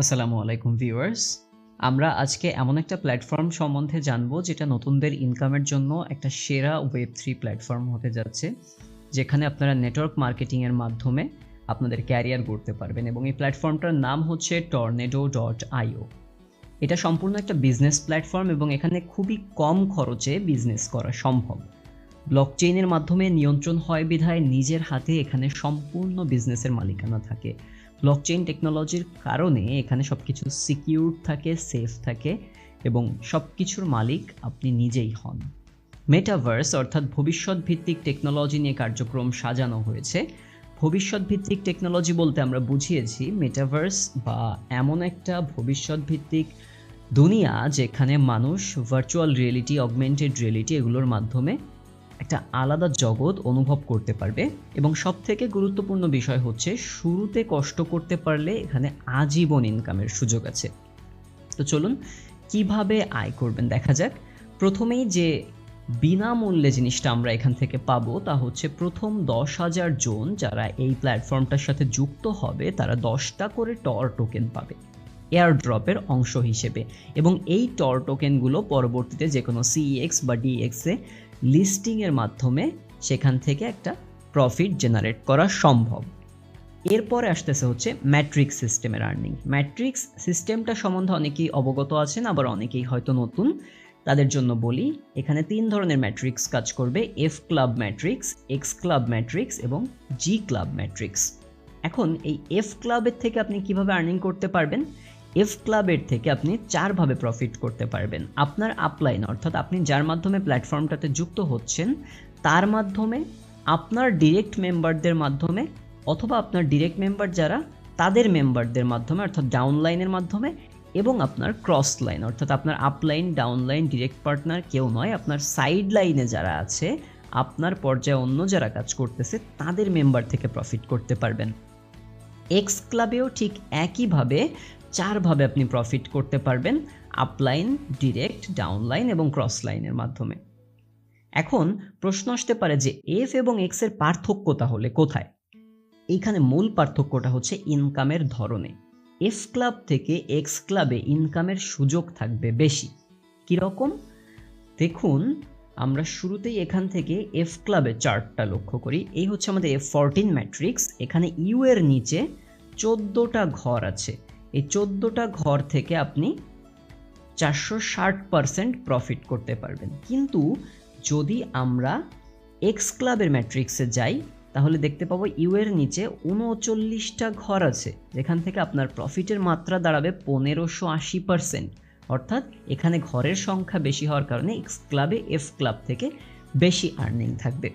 আসসালামু আলাইকুম ভিউয়ার্স। আমরা আজকে এমন একটা প্ল্যাটফর্ম সম্বন্ধে জানব যেটা নতুনদের ইনকামের জন্য একটা সেরা ওয়েব থ্রি প্ল্যাটফর্ম হতে যাচ্ছে, যেখানে আপনারা নেটওয়ার্ক মার্কেটিংয়ের মাধ্যমে আপনাদের ক্যারিয়ার গড়তে পারবেন এবং এই প্ল্যাটফর্মটার নাম হচ্ছে টর্নেডো ডট আইও এটা সম্পূর্ণ একটা বিজনেস প্ল্যাটফর্ম এবং এখানে খুবই কম খরচে বিজনেস করা সম্ভব। ব্লক চেইনের মাধ্যমে নিয়ন্ত্রণ হয় বিধায় নিজের হাতে এখানে সম্পূর্ণ বিজনেসের মালিকানা থাকে। ব্লকচেইন টেকনোলজির কারণে এখানে সব কিছু সিকিউর থাকে সেফ থাকে এবং সব কিছুর মালিক আপনি নিজেই হন। মেটাভার্স অর্থাৎ ভবিষ্যৎ ভিত্তিক টেকনোলজি নিয়ে কার্যক্রম সাজানো হয়েছে। ভবিষ্যৎ ভিত্তিক টেকনোলজি বলতে আমরা বুঝিয়েছি মেটাভার্স বা এমন একটা ভবিষ্যৎ ভিত্তিক দুনিয়া যেখানে মানুষ ভার্চুয়াল রিয়েলিটি অগমেন্টেড রিয়েলিটি এগুলোর মাধ্যমে একটা আলাদা জগৎ অনুভব করতে পারবে এবং সব থেকে গুরুত্বপূর্ণ বিষয় হচ্ছে শুরুতে কষ্ট করতে পারলে এখানে আজীবন ইনকামের সুযোগ আছে। তো চলুন, কীভাবে আয় করবেন দেখা যাক। প্রথমেই যে বিনামূল্যে জিনিসটা আমরা এখান থেকে পাবো তা হচ্ছে প্রথম দশ হাজার জন যারা এই প্ল্যাটফর্মটার সাথে যুক্ত হবে, তারা দশটা করে টর টোকেন পাবে এয়ার ড্রপের অংশ হিসেবে। এবং এই টর টোকেনগুলো পরবর্তীতে যে কোনো সিএক্স বা ডিএক্সে লিস্টিংয়ের মাধ্যমে সেখান থেকে একটা প্রফিট জেনারেট করা সম্ভব। এরপরে আসতেছে হচ্ছে ম্যাট্রিক্স সিস্টেমের আর্নিং। ম্যাট্রিক্স সিস্টেমটা সম্বন্ধে অনেকেই অবগত আছেন, আবার অনেকেই হয়তো নতুন। তাদের জন্য বলি, এখানে তিন ধরনের ম্যাট্রিক্স কাজ করবে F club matrix X club matrix এবং জি ক্লাব ম্যাট্রিক্স এখন এই এফ ক্লাবের থেকে আপনি কীভাবে আর্নিং করতে পারবেন? এফ ক্লাবের থেকে আপনি চারভাবে প্রফিট করতে পারবেন। আপনার আপলাইন অর্থাৎ আপনি যার মাধ্যমে প্ল্যাটফর্মটাতে যুক্ত হচ্ছেন, তার মাধ্যমে আপনার ডিরেক্ট মেম্বারদের মাধ্যমে অথবা আপনার ডিরেক্ট মেম্বার যারা, তাদের মেম্বারদের মাধ্যমে, অর্থাৎ ডাউনলাইনের মাধ্যমে এবং আপনার ক্রস লাইন অর্থাৎ আপনার আপলাইন ডাউনলাইন ডিরেক্ট পার্টনার কেউ নয়, আপনার সাইড লাইনে যারা আছে, আপনার পর্যায়ে অন্য যারা কাজ করতেছে, তাদের মেম্বার থেকে প্রফিট করতে পারবেন। এক্স ক্লাবেও ঠিক একইভাবে চারভাবে আপনি প্রফিট করতে পারবেন আপলাইন ডিরেক্ট ডাউনলাইন এবং ক্রস লাইনের মাধ্যমে। এখন প্রশ্ন আসতে পারে যে এফ এবং এক্সের পার্থক্য তাহলে কোথায়? এইখানে মূল পার্থক্যটা হচ্ছে ইনকামের ধরনে। এফ ক্লাব থেকে এক্স ক্লাবে ইনকামের সুযোগ থাকবে বেশি। কীরকম দেখুন, আমরা শুরুতেই এখান থেকে এফ ক্লাবের চার্টটা লক্ষ্য করি। এই হচ্ছে আমাদের এফ ফরটিন ম্যাট্রিক্স এখানে ইউ এর নিচে চোদ্দোটা ঘর আছে। এই চোদ্দোটা ঘর থেকে আপনি চারশো ষাট পারসেন্ট প্রফিট করতে পারবেন। কিন্তু যদি আমরা এক্স ক্লাবের ম্যাট্রিক্সে যাই, তাহলে দেখতে পাবো ইউ এর নিচে উনচল্লিশটা ঘর আছে, যেখান থেকে আপনার প্রফিটের মাত্রা দাঁড়াবে পনেরোশো আশি পারসেন্ট অর্থাৎ এখানে ঘরের সংখ্যা বেশি হওয়ার কারণে এক্স ক্লাবে এফ ক্লাব থেকে বেশি আর্নিং থাকবে।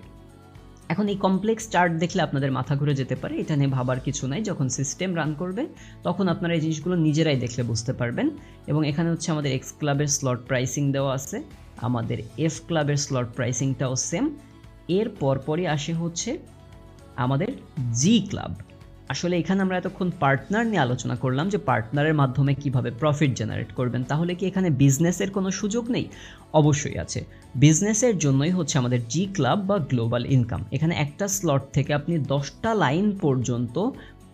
এখন এই কমপ্লেক্স চার্ট দেখলে আপনাদের মাথা ঘুরে যেতে পারে। এটা নিয়ে ভাবার কিছু নাই। যখন সিস্টেম রান করবে, তখন আপনারা এই জিনিসগুলো নিজেরাই দেখলে বুঝতে পারবেন। এবং এখানে হচ্ছে আমাদের এক্স ক্লাবের স্লট প্রাইসিং দেওয়া আছে। আমাদের এফ ক্লাবের স্লট প্রাইসিংটাও সেম এর পরপরই আসে হচ্ছে আমাদের জি ক্লাব আসলে এখানে আমরা এতক্ষণ পার্টনার নিয়ে আলোচনা করলাম যে পার্টনারের মাধ্যমে কীভাবে প্রফিট জেনারেট করবেন, তাহলে কি এখানে বিজনেসের কোনো সুযোগ নেই? অবশ্যই আছে। বিজনেসের জন্যই হচ্ছে আমাদের জি ক্লাব বা গ্লোবাল ইনকাম এখানে একটা স্লট থেকে আপনি দশটা লাইন পর্যন্ত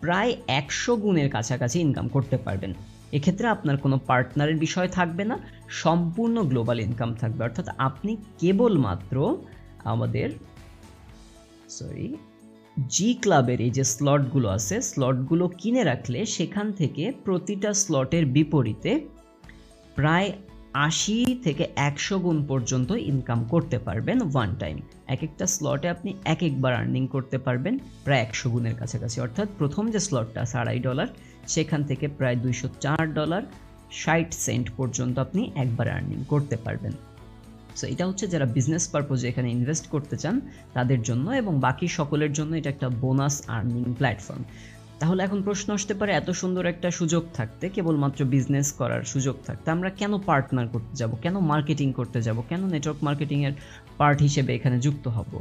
প্রায় একশো গুণের কাছাকাছি ইনকাম করতে পারবেন। এক্ষেত্রে আপনার কোনো পার্টনারের বিষয় থাকবে না, সম্পূর্ণ গ্লোবাল ইনকাম থাকবে। অর্থাৎ আপনি কেবলমাত্র আমাদের সরি জি ক্লাবের এই যে স্লটগুলো আছে স্লটগুলো কিনে রাখলে সেখান থেকে প্রতিটা স্লটের বিপরীতে প্রায় আশি থেকে একশো গুণ পর্যন্ত ইনকাম করতে পারবেন ওয়ান টাইম এক একটা স্লটে আপনি এক একবার আর্নিং করতে পারবেন, প্রায় একশো গুণের কাছাকাছি। অর্থাৎ প্রথম যে স্লটটা আছে, আড়াই ডলার সেখান থেকে প্রায় দুইশো চার ডলার ষাট সেন্ট পর্যন্ত আপনি একবার আর্নিং করতে পারবেন। সো এটা হচ্ছে যারা বিজনেস পারপোজে এখানে ইনভেস্ট করতে চান, তাদের জন্য এবং বাকি সকলের জন্য এটা একটা বোনাস আর্নিং প্ল্যাটফর্ম তাহলে এখন প্রশ্ন আসতে পারে, এত সুন্দর একটা সুযোগ থাকতে, কেবলমাত্র বিজনেস করার সুযোগ থাকতে, আমরা কেন পার্টনার করতে যাব? কেন মার্কেটিং করতে যাব? কেন নেটওয়ার্ক মার্কেটিংয়ের পার্ট হিসেবে এখানে যুক্ত হব?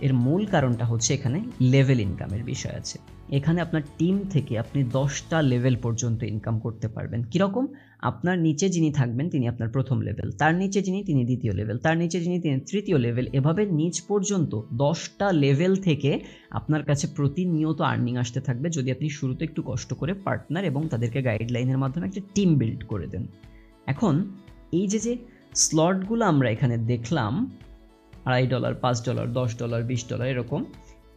এর মূল কারণটা হচ্ছে এখানে লেভেল ইনকামের বিষয় আছে। এখানে আপনার টিম থেকে আপনি দশটা লেভেল পর্যন্ত ইনকাম করতে পারবেন। কীরকম? আপনার নিচে যিনি থাকবেন, তিনি আপনার প্রথম লেভেল তার নিচে যিনি, তিনি দ্বিতীয় লেভেল তার নিচে যিনি, তিনি তৃতীয় লেভেল এভাবে নিচ পর্যন্ত দশটা লেভেল থেকে আপনার কাছে প্রতিনিয়ত আর্নিং আসতে থাকবে যদি আপনি শুরুতে একটু কষ্ট করে পার্টনার এবং তাদেরকে গাইডলাইনের মাধ্যমে একটা টিম বিল্ড করে দেন। এখন এই যে যে স্লটগুলো আমরা এখানে দেখলাম আড়াই ডলার, পাঁচ ডলার, দশ ডলার, বিশ ডলার, এরকম।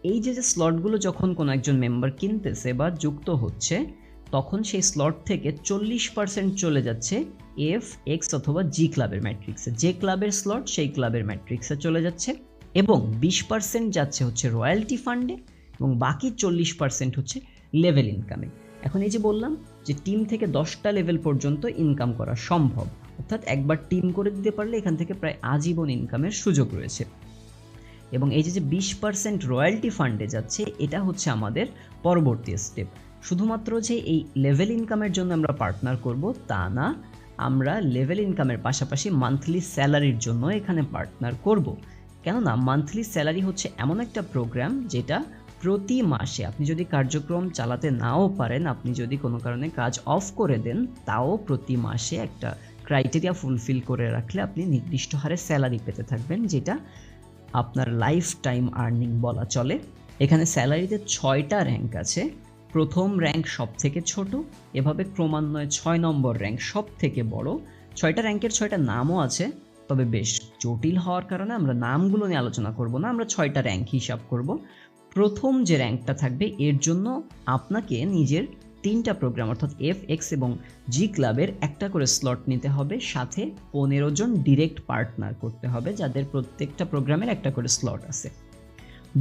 এই যে যে স্লটগুলো যখন কোনো একজন মেম্বার কিনতেছে বা যুক্ত হচ্ছে, তখন সেই স্লট থেকে চল্লিশ পার্সেন্ট চলে যাচ্ছে এফ এক্স অথবা জি ক্লাবের ম্যাট্রিক্সে। যে ক্লাবের স্লট, সেই ক্লাবের ম্যাট্রিক্সে চলে যাচ্ছে এবং বিশ পার্সেন্ট যাচ্ছে হচ্ছে রয়্যালটি ফান্ডে এবং বাকি চল্লিশ পার্সেন্ট হচ্ছে লেভেল ইনকামে। এখন এই যে বললাম যে, টিম থেকে দশটা লেভেল পর্যন্ত ইনকাম করা সম্ভব। অর্থাৎ একবার টিম করে দিতে পারলে এখান থেকে প্রায় আজীবন ইনকামের সুযোগ রয়েছে। এবং এই যে বিশ পার্সেন্ট রয়্যালটি ফান্ডে যাচ্ছে, এটা হচ্ছে আমাদের পরবর্তী স্টেপ শুধুমাত্র যে এই লেভেল ইনকামের জন্য আমরা পার্টনার করব, তা না, আমরা লেভেল ইনকামের পাশাপাশি মান্থলি স্যালারির জন্য এখানে পার্টনার করব। কেননা মান্থলি স্যালারি হচ্ছে এমন একটা প্রোগ্রাম যেটা প্রতি মাসে আপনি যদি কার্যক্রম চালাতে নাও পারেন, আপনি যদি কোনো কারণে কাজ অফ করে দেন, তাও প্রতি মাসে একটা ক্রাইটেরিয়া ফুলফিল করে রাখলে আপনি নির্দিষ্ট হারে স্যালারি পেতে থাকবেন, যেটা আপনার লাইফ টাইম আর্নিং বলা চলে। এখানে স্যালারিতে ছয়টা র্যাঙ্ক আছে। প্রথম র্যাঙ্ক সব থেকে ছোট, এভাবে ক্রমান্বয়ে ছয় নম্বর র্যাঙ্ক সব থেকে বড়। ছয়টা র্যাঙ্কের ছয়টা নামও আছে, তবে বেশ জটিল হওয়ার কারণে আমরা নামগুলো নিয়ে আলোচনা করব না, আমরা ছয়টা র্যাঙ্ক হিসাব করব। প্রথম যে র্যাঙ্কটা থাকবে, এর জন্য আপনাকে নিজের তিনটা প্রোগ্রাম অর্থাৎ এফ এক্স এবং জি ক্লাবের একটা করে স্লট নিতে হবে। সাথে পনেরো জন ডিরেক্ট পার্টনার করতে হবে, যাদের প্রত্যেকটা প্রোগ্রামের একটা করে স্লট আছে।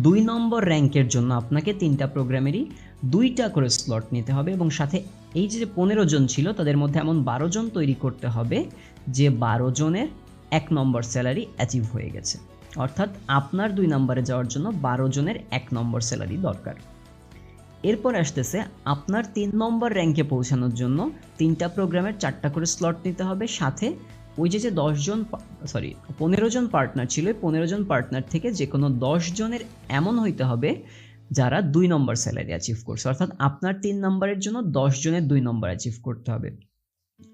দুই নম্বর র্যাঙ্কের জন্য আপনাকে তিনটা প্রোগ্রামেরই দুইটা করে স্লট নিতে হবে এবং সাথে এই যে পনেরো জন ছিল, তাদের মধ্যে এমন বারো জন তৈরি করতে হবে, যে বারো জনের এক নম্বর স্যালারি অ্যাচিভ হয়ে গেছে। অর্থাৎ আপনার দুই নম্বরে যাওয়ার জন্য বারো জনের এক নম্বর স্যালারি দরকার। এরপর আসতেছে আপনার তিন নম্বর র্যাঙ্কে পৌঁছানোর জন্য তিনটা প্রোগ্রামের চারটা করে স্লট নিতে হবে। সাথে ওই যে যে দশজন সরি পনেরো জন পার্টনার ছিল, ওই পনেরো জন পার্টনার থেকে যে কোনো জনের এমন হইতে হবে যারা দুই নম্বর স্যালারি অ্যাচিভ করছে। অর্থাৎ আপনার তিন নম্বরের জন্য দশ জনের দুই নম্বর অ্যাচিভ করতে হবে।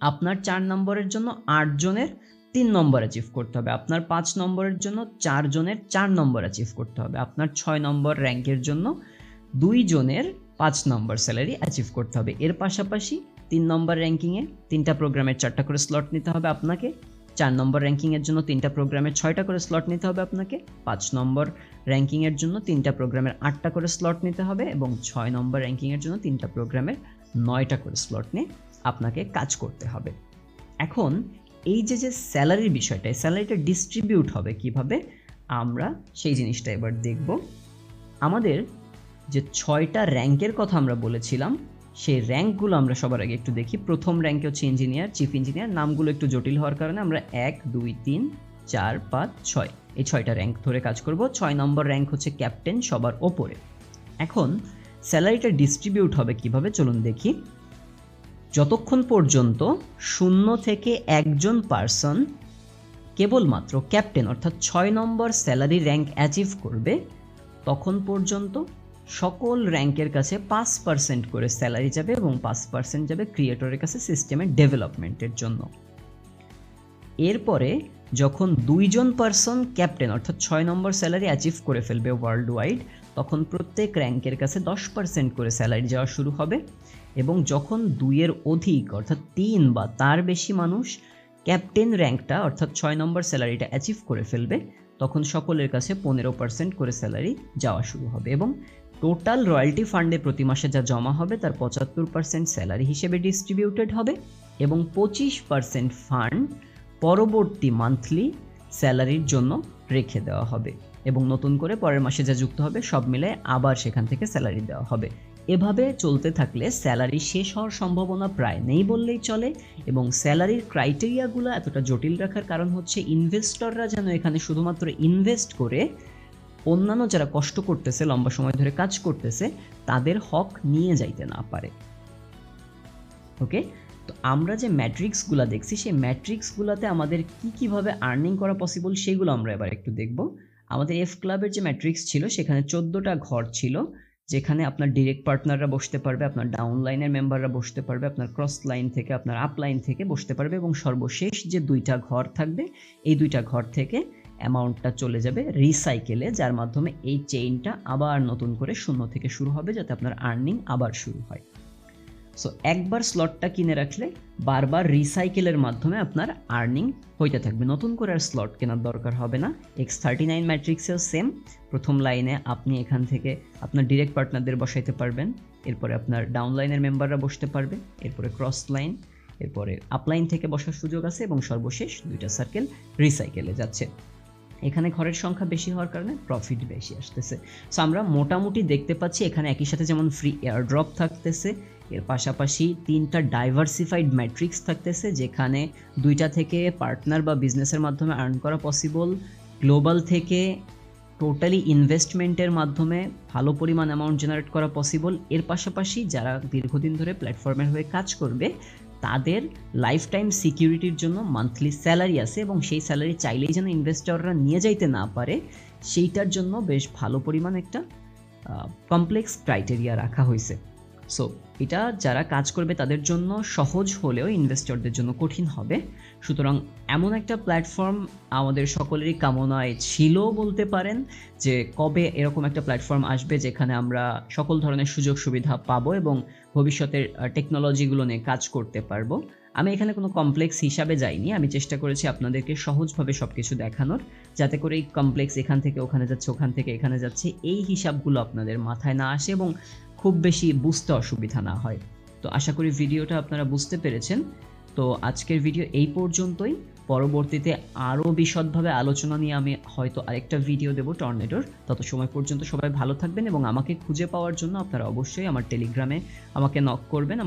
আপনার চার নম্বরের জন্য আট জনের তিন নম্বর অ্যাচিভ করতে হবে। আপনার পাঁচ নম্বরের জন্য চার জনের চার নম্বর অ্যাচিভ করতে হবে। আপনার ছয় নম্বর র্যাঙ্কের জন্য দুই জনের পাঁচ নম্বর স্যালারি অ্যাচিভ করতে হবে। এর পাশাপাশি তিন নম্বর র্যাঙ্কিংয়ে তিনটা প্রোগ্রামের চারটা করে স্লট নিতে হবে আপনাকে। চার নম্বর র্যাঙ্কিংয়ের জন্য তিনটা প্রোগ্রামের ছয়টা করে স্লট নিতে হবে আপনাকে। পাঁচ নম্বর র্যাঙ্কিংয়ের জন্য তিনটা প্রোগ্রামের আটটা করে স্লট নিতে হবে এবং ছয় নম্বর র্যাঙ্কিংয়ের জন্য তিনটা প্রোগ্রামের নয়টা করে স্লট নিয়ে আপনাকে কাজ করতে হবে। এখন এই যে যে স্যালারির বিষয়টা, এই স্যালারিটা ডিস্ট্রিবিউট হবে কীভাবে, আমরা সেই জিনিসটা এবার দেখব। আমাদের যে ছয়টা র্যাঙ্কের কথা আমরা বলেছিলাম, সেই র্যাঙ্কগুলো আমরা সবার আগে একটু দেখি। প্রথম র্যাঙ্কে হচ্ছে ইঞ্জিনিয়ার, চিফ ইঞ্জিনিয়ার। নামগুলো একটু জটিল হওয়ার কারণে আমরা এক, দুই, তিন, চার, পাঁচ, ছয়, এই ছয়টা র্যাঙ্ক ধরে কাজ করব। ছয় নম্বর র্যাঙ্ক হচ্ছে ক্যাপ্টেন সবার ওপরে। এখন স্যালারিটা ডিস্ট্রিবিউট হবে কীভাবে চলুন দেখি। যতক্ষণ পর্যন্ত শূন্য থেকে একজন পার্সন কেবলমাত্র ক্যাপ্টেন অর্থাৎ ছয় নম্বর স্যালারি র্যাঙ্ক অ্যাচিভ করবে, তখন পর্যন্ত সকল র্যাঙ্কের কাছে পাঁচ পার্সেন্ট করে স্যালারি যাবে এবং পাঁচ পার্সেন্ট যাবে ক্রিয়েটরের কাছে সিস্টেমের ডেভেলপমেন্টের জন্য। এরপরে যখন দুইজন পার্সন ক্যাপ্টেন, অর্থাৎ ছয় নম্বর স্যালারি অ্যাচিভ করে ফেলবে ওয়ার্ল্ড ওয়াইড তখন প্রত্যেক র্যাঙ্কের কাছে দশ পার্সেন্ট করে স্যালারি যাওয়া শুরু হবে এবং যখন দুইয়ের অধিক, অর্থাৎ তিন বা তার বেশি মানুষ ক্যাপ্টেন র্যাঙ্কটা, অর্থাৎ ছয় নম্বর স্যালারিটা অ্যাচিভ করে ফেলবে, তখন সকলের কাছে পনেরো পার্সেন্ট করে স্যালারি যাওয়া শুরু হবে এবং টোটাল রয়্যালটি ফান্ডে প্রতি মাসে যা জমা হবে, তার পঁচাত্তর পার্সেন্ট স্যালারি হিসেবে ডিস্ট্রিবিউটেড হবে এবং পঁচিশ পার্সেন্ট ফান্ড পরবর্তী মান্থলি স্যালারির জন্য রেখে দেওয়া হবে এবং নতুন করে পরের মাসে যা যুক্ত হবে, সব মিলে আবার সেখান থেকে স্যালারি দেওয়া হবে। এভাবে চলতে থাকলে স্যালারি শেষ হওয়ার সম্ভাবনা প্রায় নেই বললেই চলে এবং স্যালারির ক্রাইটেরিয়াগুলো এতটা জটিল রাখার কারণ হচ্ছে ইনভেস্টররা যেন এখানে শুধুমাত্র ইনভেস্ট করে অন্যান্য যারা কষ্ট করতেছে, লম্বা সময় ধরে কাজ করতেছে, তাদের হক নিয়ে যাইতে না পারে। ওকে তো আমরা যে ম্যাট্রিক্সগুলো দেখছি, সেই ম্যাট্রিক্সগুলোতে আমাদের কি কীভাবে আর্নিং করা পসিবল সেগুলো আমরা এবার একটু দেখব। আমাদের এফ ক্লাবের যে ম্যাট্রিক্স ছিল, সেখানে চোদ্দোটা ঘর ছিল, যেখানে আপনার ডিরেক্ট পার্টনাররা বসতে পারবে, আপনার ডাউন লাইনের মেম্বাররা বসতে পারবে, আপনার ক্রস লাইন থেকে, আপনার আপ লাইন থেকে বসতে পারবে এবং সর্বশেষ যে দুইটা ঘর থাকবে, এই দুইটা ঘর থেকে অ্যামাউন্টটা চলে যাবে রিসাইকেলে যার মাধ্যমে এই চেইনটা আবার নতুন করে শূন্য থেকে শুরু হবে যাতে আপনার আর্নিং আবার শুরু হয়। সো একবার স্লটটা কিনে রাখলে বারবার রিসাইকেলের মাধ্যমে আপনার আর্নিং হইতে থাকবে। নতুন করে আর স্লট কেনার দরকার হবে না। এক্স থার্টি নাইন ম্যাট্রিক্সেও সেম প্রথম লাইনে আপনি এখান থেকে আপনার ডিরেক্ট পার্টনারদের বসাইতে পারবেন। এরপরে আপনার ডাউন লাইনের মেম্বাররা বসতে পারবে। এরপরে ক্রস লাইন এরপরে আপলাইন থেকে বসার সুযোগ আছে এবং সর্বশেষ দুইটা সার্কেল রিসাইকেলে যাচ্ছে। এখানে ঘরের সংখ্যা বেশি হওয়ার কারণে প্রফিট বেশি আসতেছে। সো আমরা মোটামুটি দেখতে পাচ্ছি এখানে একই সাথে যেমন ফ্রি এয়ারড্রপ থাকতেছে, এর পাশাপাশি তিনটা ডাইভার্সিফাইড ম্যাট্রিক্স থাকতেছে, যেখানে দুইটা থেকে পার্টনার বা বিজনেসের মাধ্যমে আর্ন করা পসিবল গ্লোবাল থেকে টোটালি ইনভেস্টমেন্টের মাধ্যমে ভালো পরিমাণ অ্যামাউন্ট জেনারেট করা পসিবল এর পাশাপাশি যারা দীর্ঘদিন ধরে প্ল্যাটফর্মের হয়ে কাজ করবে তাদের লাইফ টাইম সিকিউরিটির জন্য মান্থলি স্যালারি আছে এবং সেই স্যালারি চাইলেই যেন ইনভেস্টররা নিয়ে যাইতে না পারে, সেইটার জন্য বেশ ভালো পরিমাণ একটা কমপ্লেক্স ক্রাইটেরিয়া রাখা হয়েছে। সো এটা যারা কাজ করবে তাদের জন্য সহজ হলেও ইনভেস্টরদের জন্য কঠিন হবে। সুতরাং এমন একটা প্ল্যাটফর্ম আমাদের সকলেরই কামনায় ছিল বলতে পারেন যে কবে এরকম একটা প্ল্যাটফর্ম আসবে যেখানে আমরা সকল ধরনের সুযোগ সুবিধা পাবো এবং ভবিষ্যতের টেকনোলজিগুলো নিয়ে কাজ করতে পারব। আমি এখানে কোনো কমপ্লেক্স হিসাবে যাইনি। আমি চেষ্টা করেছি আপনাদেরকে সহজভাবে সব কিছু দেখানোর, যাতে করে এই কমপ্লেক্স এখান থেকে ওখানে যাচ্ছে, ওখান থেকে এখানে যাচ্ছে, এই হিসাবগুলো আপনাদের মাথায় না আসে এবং খুব বেশি বুঝতে অসুবিধা না হয়। তো আশা করি ভিডিওটা আপনারা বুঝতে পেরেছেন। তো আজকের ভিডিও এই পর্যন্তই। পরবর্তীতে আরও বিশদভাবে আলোচনা নিয়ে আমি হয়তো আরেকটা ভিডিও দেবো টর্নেডোর। তত সময় পর্যন্ত সবাই ভালো থাকবেন এবং আমাকে খুঁজে পাওয়ার জন্য আপনারা অবশ্যই আমার টেলিগ্রামে আমাকে নক করবেন।